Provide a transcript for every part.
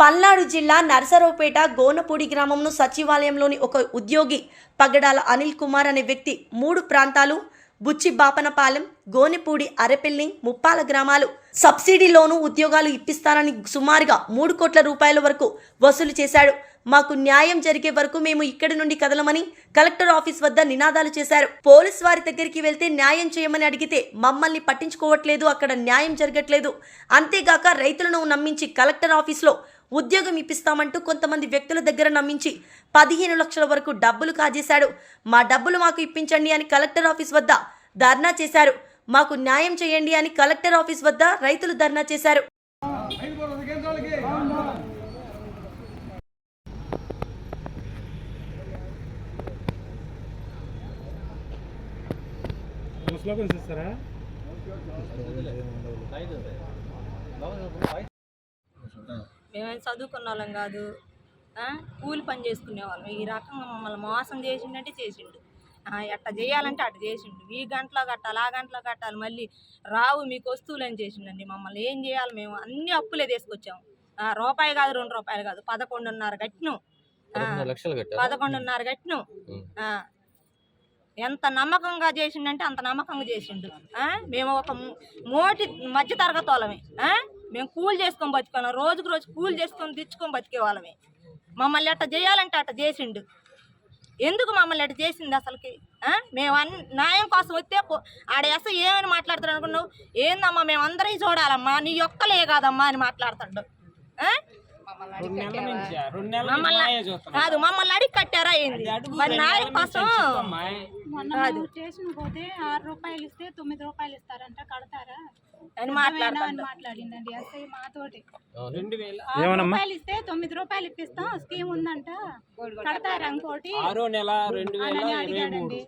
పల్నాడు జిల్లా నరసరావుపేట గోనపూడి గ్రామంలో సచివాలయంలోని ఒక ఉద్యోగి పగడాల అనిల్ కుమార్ అనే వ్యక్తి మూడు ప్రాంతాలు బుచ్చి బాపనపాలెం గోనెపూడి అరెపెల్లి ముప్పాల గ్రామాలు సబ్సిడీలోనూ ఉద్యోగాలు ఇప్పిస్తానని సుమారుగా మూడు కోట్ల రూపాయల వరకు వసూలు చేశాడు. మాకు న్యాయం జరిగే వరకు మేము ఇక్కడి నుండి కదలమని కలెక్టర్ ఆఫీస్ వద్ద నినాదాలు చేశారు. పోలీస్ వారి దగ్గరికి వెళ్తే న్యాయం చేయమని అడిగితే మమ్మల్ని పట్టించుకోవట్లేదు అక్కడ న్యాయం జరగట్లేదు. అంతేగాక రైతులను నమ్మించి కలెక్టర్ ఆఫీస్లో ఉద్యోగం ఇప్పిస్తామంటూ కొంతమంది వ్యక్తుల దగ్గర నమ్మించి పదిహేను లక్షల వరకు డబ్బులు కాజేశాడు. మా డబ్బులు మాకు ఇప్పించండి అని కలెక్టర్ ఆఫీస్ వద్ద ధర్నా చేశారు. మాకు న్యాయం చేయండి అని కలెక్టర్ ఆఫీస్ వద్ద రైతులు ధర్నా చేశారు. స్లోగన్స్ ఇస్తారా మేమేం చదువుకున్న వాళ్ళం కాదు? కూలి పని చేసుకునే వాళ్ళం ఈ రకంగా మమ్మల్ని మోసం చేసిండంటే చేసిండు. ఎట్ట చేయాలంటే అట్ట చేసిండు. ఈ గంటలో కట్టాలి ఆ గంటలో కట్టాలి మళ్ళీ రావు మీకు వస్తువులు అని చేసిండండి. మమ్మల్ని ఏం చేయాలి మేము? అన్ని అప్పులే తీసుకొచ్చాము. రూపాయి కాదు రెండు రూపాయలు కాదు. పదకొండున్నర కట్టినాం. పదకొండున్నర కట్టినాం. ఎంత నమ్మకంగా చేసిండంటే అంత నమ్మకంగా చేసిండు? మేము ఒక మోటి మధ్య తరగతి వాళ్ళమే? మేము కూలి చేసుకొని బతికోవాలి రోజుకు రోజు కూలి చేసుకొని తెచ్చుకొని బతికే వాళ్ళమే మమ్మల్ని అట్ట చేయాలంటే అట్ట చేసిండు. ఎందుకు మమ్మల్ని అట్ట చేసింది అసలుకి? మేము అన్ న్యాయం కోసం వస్తే పో- ఆడ అసలు ఏమని మాట్లాడతాడు అనుకున్నావు? ఏందమ్మా మేము అందరం చూడాలమ్మా నీ ఒక్కలే కాదమ్మా అని మాట్లాడతాడు. ఆ? రెండు నెలల నుంచి రెండు నెలల నుంచి మమ్మల్ని. కాదు మమ్మల్ని అడిగి కట్టారా ఏంది? మరి నుంచి కోసం స్టేషన్ పోతే ఆరు రూపాయలు ఇస్తే తొమ్మిది రూపాయలు ఇస్తారంట కడతారా? అని మాట్లాడిందండి మాతోటి. రూపాయలు ఇస్తే తొమ్మిది రూపాయలు ఇప్పిస్తాం. స్కీమ్ ఉందంట. కడతారా ఇంకోటి? ఆరో నెల రెండు వేల అని ఇరవై మూడు. అడిగాడండి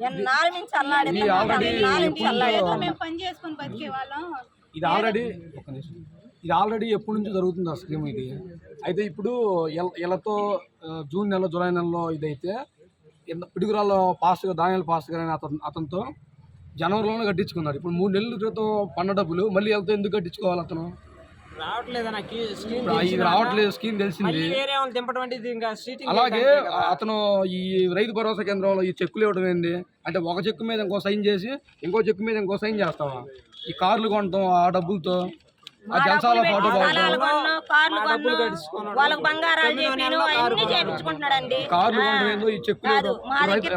ఎన్నాళ్ళ నుంచి అల్లాడిద్దాం. ఎన్నాళ్ళ నుంచి అల్లాడిద్దాం. మేము పని చేసుకుని బతికే వాళ్ళం. ఇది ఆల్రెడీ. ఇది ఆల్రెడీ ఎప్పటి నుంచో జరుగుతుంది ఆ స్కీమ్ ఇది? అయితే ఇప్పుడు ఎల- ఎలతో జూన్ నెల జూలై నెలలో ఇదైతే పిడుగురాల్లో పాస్టర్ దానియాల పాస్టర్ గారు అతను అతనితో జనవరిలోనే కట్టించుకున్నారు. ఇప్పుడు మూడు నెలల క్రితం పన్న డబ్బులు మళ్ళీ వెళ్తే ఎందుకు కట్టించుకోవాలి అతను? రావట్లేదు నాకు స్కీమ్ ఇప్పుడు ఇది రావట్లేదు స్కీమ్ తెలిసింది. అలాగే అతను ఈ రైతు భరోసా కేంద్రంలో ఈ చెక్కులు ఇవ్వడం ఏంది? అంటే ఒక చెక్కు మీద ఇంకో సైన్ చేసి ఇంకో చెక్కు మీద ఇంకో సైన్ చేస్తావా? ఈ కార్లు కొనటం ఆ డబ్బులతో ఆ జలసాల కార్లు కొనడం ఏందో ఈ చెక్కులు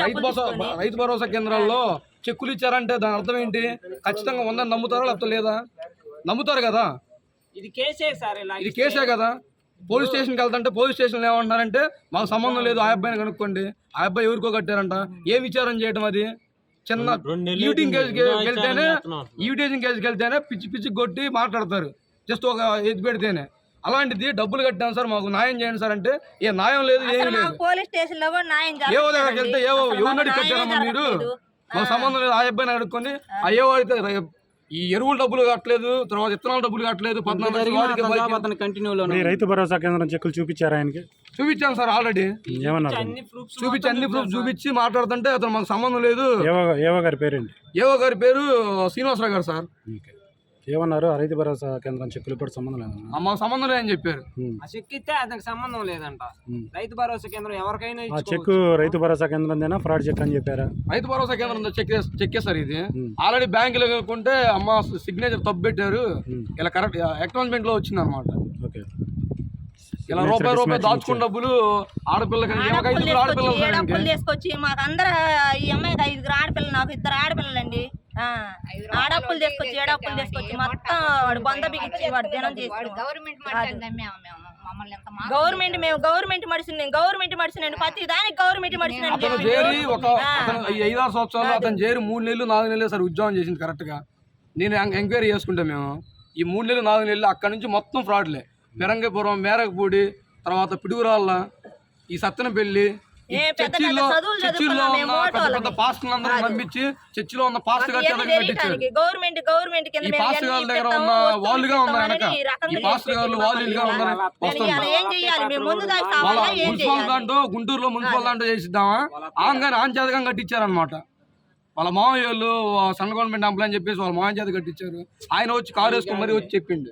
రైతు భరోసా. రైతు భరోసా కేంద్రాల్లో చెక్కులు ఇచ్చారంటే దాని అర్థం ఏంటి? ఖచ్చితంగా ఉందని నమ్ముతారా లేకపోతే లేదా? నమ్ముతారు కదా? ఇది కేసే సార్ ఇలా ఇది కేసే కదా? పోలీస్ స్టేషన్కి వెళ్తుంటే పోలీస్ స్టేషన్లో ఏమంటున్నారంటే మాకు సంబంధం లేదు ఆ అబ్బాయిని కనుక్కోండి. ఆ అబ్బాయి ఎవరికో కట్టారంట. ఏ విచారం చేయడం అది? చిన్న ఈవిటింగ్ కేసుకి వెళ్తేనే ఈవిటేజింగ్ కేసుకి వెళ్తేనే పిచ్చి పిచ్చి కొట్టి మాట్లాడతారు. జస్ట్ ఒక ఎత్తి పెడితేనే. అలాంటిది డబ్బులు కట్టాను సార్ మాకు న్యాయం చేయండి సార్ అంటే ఏ న్యాయం లేదు మా లేదు. పోలీస్ స్టేషన్లో కూడా న్యాయం ఏవో దగ్గరికి వెళ్తే. ఏవో అసలు ఎవరిని మాకు అడిగి కట్టారమ్మా మీరు. మాకు సంబంధం లేదు. ఆ అబ్బాయిని అడుక్కొని రే- ఈ ఎరువుల డబ్బులు కట్టలేదు తర్వాత విత్తనాల డబ్బులు కట్టలేదు పద్నాలుగు రైతు భరోసా కేంద్రం చెక్కులు చూపించారా ఆయనకి? చూపించాను సార్ ఆల్రెడీ. ఏమన్నారు? అన్ని ప్రూఫ్స్ చూపించి అన్ని ప్రూఫ్ చూపించి మాట్లాడుతుంటే అతను మాకు సంబంధం లేదు. ఏవో ఏవో గారి పేరేంటి? ఏవో గారి పేరు శ్రీనివాసరావు గారు సార్. ఓకే. ఏమన్నారు? రైతు భరోసా కేంద్రం చెక్కులు ఇప్పుడు సంబంధం ఆ, మాకు సంబంధం లేదని చెప్పారు. ఆ చెక్ ఇస్తే అతనికి సంబంధం లేదంట. రైతు భరోసా కేంద్రం ఎవరికైనా ఆ. చెక్కు రైతు భరోసా కేంద్రందేనా? ఫ్రాడ్ చెక్ అని చెప్పారా? రైతు భరోసా కేంద్రం చెక్ చెక్ సార్ ఇది. ఆల్రెడీ బ్యాంకులో కనుక్కుంటే అమ్మ సిగ్నేచర్ తప్పు పెట్టారు. ఇలా కరెక్ట్ అక్నాలజ్మెంట్లో వచ్చింది అనమాట ఓకే. ఇలా రూపాయి రూపాయి దాచుకున్న డబ్బులు ఆడపిల్లకి ఆడపిల్లలు తీసుకొచ్చి మాకు అందరు ఈ అమ్మాయికి ఐదుగురు ఆడపిల్లలు నాకు ఇద్దరు ఆడపిల్లలండి. ఆడప్పులు తీసుకొచ్చి ఏడప్పులు తీసుకొచ్చి మొత్తం వాడు బొంద బిగించి వాడు దినం చేసి గవర్నమెంట్ మమ్మల్ని ఎంత గవర్నమెంట్ మేము గవర్నమెంట్ మడిసిన గవర్నమెంట్ మడిసిన ప్రతి దానికి గవర్నమెంట్ మడిసిన అతను చేరి ఒక ఐదారు సంవత్సరాలు అతను చేరి మూడు నెలలు నాలుగు నెలలు సార్ ఉద్యోగం చేసింది కరెక్ట్గా. నేను ఎం- ఎంక్వైరీ చేసుకుంటే మేము. ఈ మూడు నెలలు నాలుగు నెలలు అక్కడ నుంచి మొత్తం ఫ్రాడ్లే పెరంగపురం మేరకపూడి తర్వాత పిడుగురాళ్ళ ఈ సత్తెనపల్లి ఉన్న మేము పెద్ద పెద్ద ఓటోళ్ళమి. పాస్టర్లు అందరూ పంపించి చర్చిలో ఉన్న పాస్టర్ గారు చేత కట్టించారు గవర్నమెంట్ గవర్నమెంట్ కింద ఈ మేము పాస్టర్ గారి దగ్గర ఉన్న వాళ్ళుగా ఉన్నారు వెనక ఈ పాస్టర్ గారు ఉన్నారు వస్తున్నారు మున్సిపల్ దాంట్లో గుంటూరులో మున్సిపల్ దాంట్లో చేసిద్దామా? ఆంగానే ఆన్ చేతగా కట్టించారనమాట వాళ్ళ మామయ్య వాళ్ళు సెంట్రల్ గవర్నమెంట్ ఎంప్లాయ్ అని చెప్పేసి వాళ్ళ మామయ్య చేత కట్టించారు. ఆయన వచ్చి కారు వేసుకుని మరీ వచ్చి చెప్పిండు.